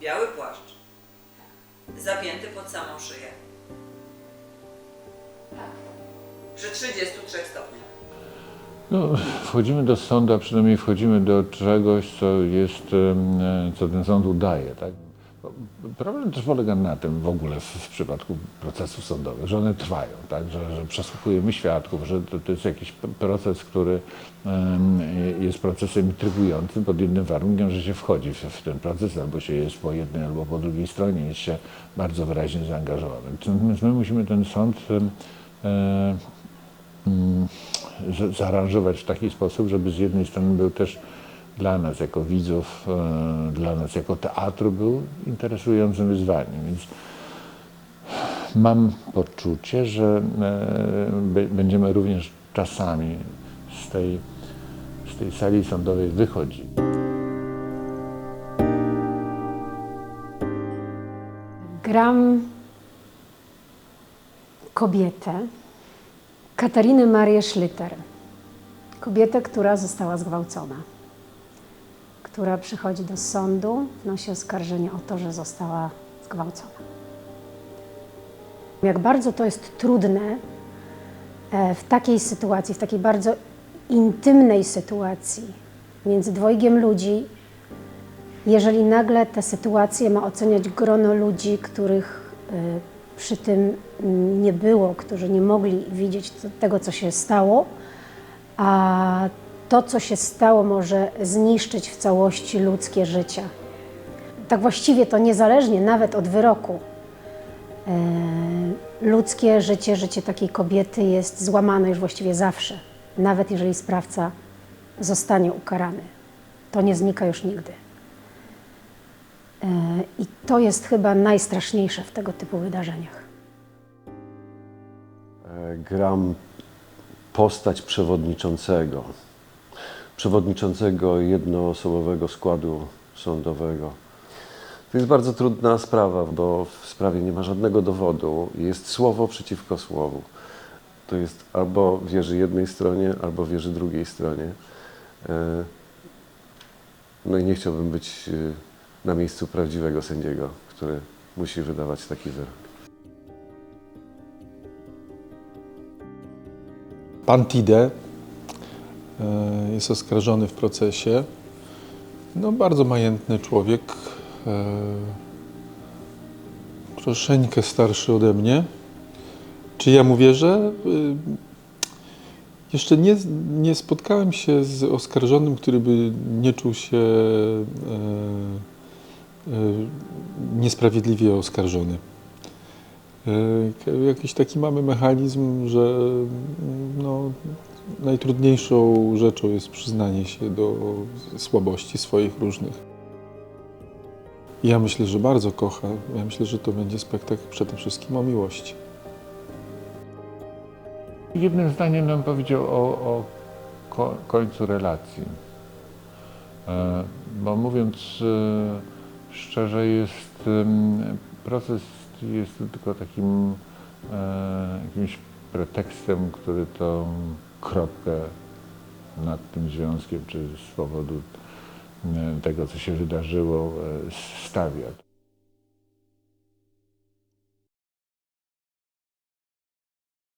biały płaszcz, zapięty pod samą szyję. Przy 33 stopniach. No, wchodzimy do sądu, a przynajmniej wchodzimy do czegoś, co jest, co ten sąd udaje, tak? Problem też polega na tym w ogóle w, w przypadku procesów sądowych, że one trwają, tak? że, że przesłuchujemy świadków, że to, to jest jakiś proces, który jest procesem intrygującym pod jednym warunkiem, że się wchodzi w, w ten proces, albo się jest po jednej, albo po drugiej stronie, jest się bardzo wyraźnie zaangażowanym. Natomiast my musimy ten sąd z- zaaranżować w taki sposób, żeby z jednej strony był też dla nas jako widzów, e, dla nas jako teatru był interesującym wyzwaniem. Więc mam poczucie, że e, będziemy również czasami z tej, z tej sali sądowej wychodzili. Gram kobietę, Katarinę Marię Schlitter. Kobietę, która została zgwałcona. Która przychodzi do sądu, wnosi oskarżenie o to, że została zgwałcona. Jak bardzo to jest trudne e, w takiej sytuacji, w takiej bardzo intymnej sytuacji między dwojgiem ludzi, jeżeli nagle tę sytuację ma oceniać grono ludzi, których y, przy tym nie było, którzy nie mogli widzieć tego, co się stało, a to, co się stało, może zniszczyć w całości ludzkie życie. Tak właściwie to niezależnie nawet od wyroku. E, Ludzkie życie, życie takiej kobiety jest złamane już właściwie zawsze, nawet jeżeli sprawca zostanie ukarany. To nie znika już nigdy. E, I to jest chyba najstraszniejsze w tego typu wydarzeniach. E, gram postać przewodniczącego, przewodniczącego jednoosobowego składu sądowego. To jest bardzo trudna sprawa, bo w sprawie nie ma żadnego dowodu. Jest słowo przeciwko słowu. To jest albo wierzy jednej stronie, albo wierzy drugiej stronie. E, No i nie chciałbym być e, na miejscu prawdziwego sędziego, który musi wydawać taki wyrok. Pan Tide jest oskarżony w procesie. No, bardzo majętny człowiek, e, troszeczkę starszy ode mnie. Czy ja mu wierzę? Y, Jeszcze nie, nie spotkałem się z oskarżonym, który by nie czuł się e, e, niesprawiedliwie oskarżony. E, Jakiś taki mamy mechanizm, że no, najtrudniejszą rzeczą jest przyznanie się do słabości swoich różnych. Ja myślę, że bardzo kocha. Ja myślę, że to będzie spektakl przede wszystkim o miłości. Jednym zdaniem nam powiedział o, o ko- końcu relacji. E, Bo mówiąc e, szczerze, jest proces jest tylko takim e, jakimś pretekstem, który tą kropkę nad tym związkiem, czy z powodu e, tego, co się wydarzyło, e, stawia.